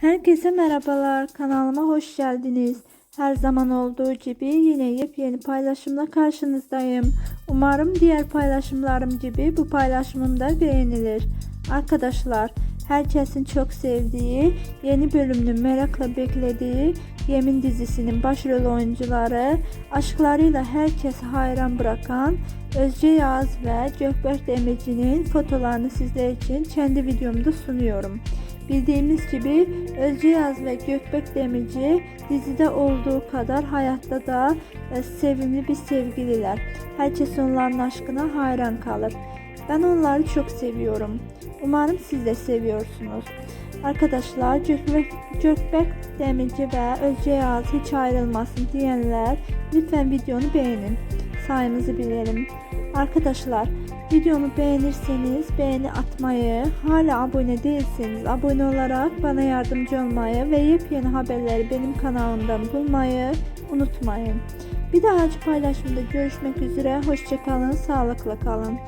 Herkese merhabalar. Kanalıma hoş geldiniz. Her zaman olduğu gibi yine yepyeni paylaşımla karşınızdayım. Umarım diğer paylaşımlarım gibi bu paylaşımım da beğenilir. Arkadaşlar, herkesin çok sevdiği, yeni bölümünü merakla beklediği Yemin dizisinin başrol oyuncuları, aşklarıyla herkesi hayran bırakan Özce Yağız ve Gökberk Demirci'nin fotolarını sizler için kendi videomda sunuyorum. Bildiğimiz gibi Özce Yaz ve Gökbek Demirci dizide olduğu kadar hayatta da e, sevimli bir sevgililer. Herkes onların aşkına hayran kalır. Ben onları çok seviyorum. Umarım siz de seviyorsunuz. Arkadaşlar Gökbek, Gökbek Demirci ve Özce Yaz hiç ayrılmasın diyenler lütfen videonu beğenin. Sayımızı bilelim. Arkadaşlar videomu beğenirseniz beğeni atmayı, hala abone değilseniz abone olarak bana yardımcı olmayı ve yepyeni haberleri benim kanalımdan bulmayı unutmayın. Bir dahaki paylaşımda görüşmek üzere. Hoşçakalın, sağlıkla kalın.